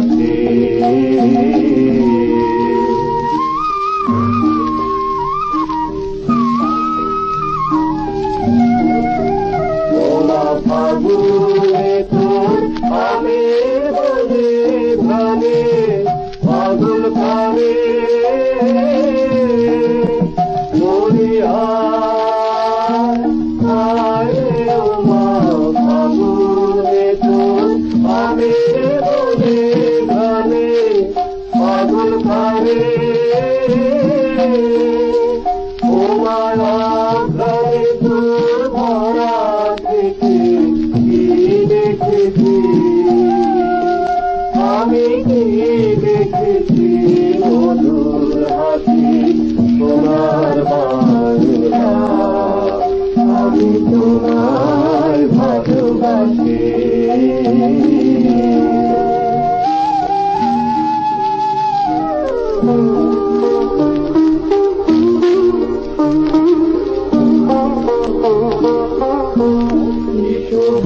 Gracias. পাগল করে তোমার ঘরে তোর ভরা কি দেখেছি? আমি কি দেখেছি মধুর হাসি? তোমার বাংলা আমি তোমার ভালোবাসি।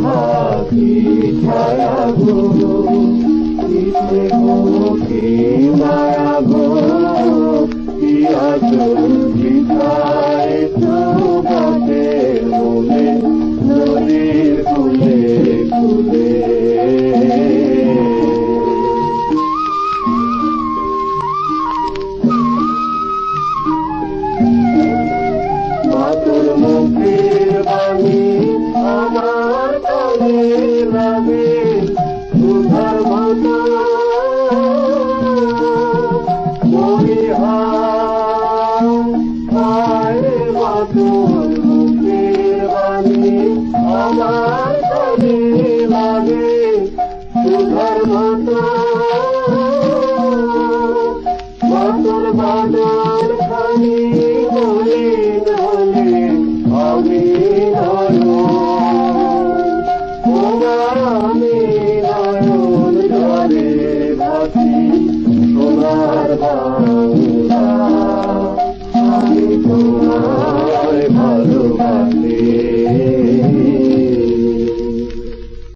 মাটি ছায়া গুরু লাগে সুধর্মত মরিহা Thank you.